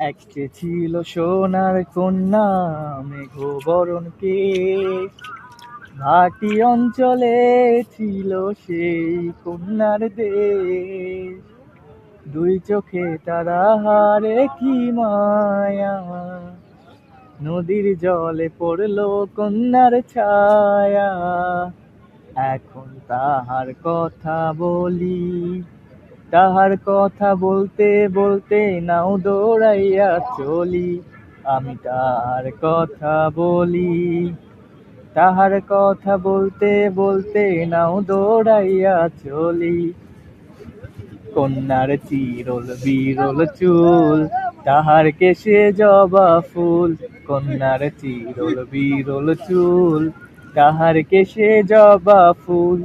একটি ছিল সোনার কন্যা মেঘবরণ কে ভাটি অঞ্চলে ছিল সেই কন্যার দেশ। দুই চোখে তারা হারে কি মায়া। নদীর জলে পড়ল কন্যার ছায়া। এখন তাহার কথা বলি। তাহার কথা বলতে বলতে নাও দৌড়াইয়া চলি। আমি তাহার কথা বলি। তাহার কথা বলতে বলতে নাও দৌড়াইয়া চলি। কন্যার চিরল বিরল চুল, তাহার কেশে জবা ফুল। কন্যার চিরল বিরল চুল, তাহার কেশে জবা ফুল।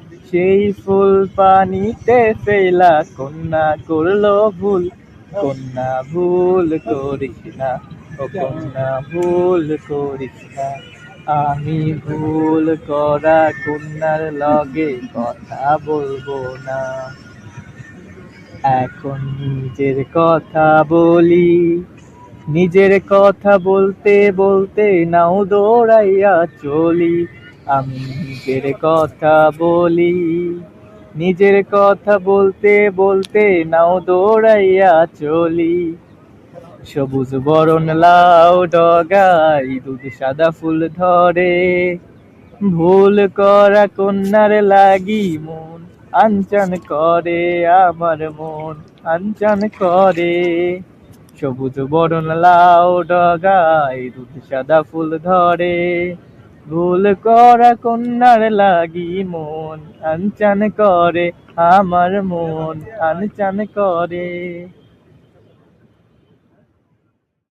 সেই ফুল পানিতে ফেলা কন্যা করল ভুল। কন্যা ভুল করিস না, ও কন্যা ভুল করিস না। আমি ভুল করা কন্যার লগে কথা বলব না। এখন নিজের কথা বলি, নিজের কথা বলতে বলতে নাও দৌড়াইয়া চলি। আমি নিজের কথা বলি, নিজের কথা বলতে বলতে নাও দৌড়াইয়া চলি। সবুজ বরণ লাউ ডগাই, দুধ সাদা ফুল ধরে। ভুল করা কন্যার লাগি মন, আনচান করে আমার মন, আনচান করে। সবুজ বরণ লাউ ডগাই, দুধ সাদা ফুল ধরে। ভুল করা কন্যার লাগি মন আনচান করে আমার মন আনচান করে।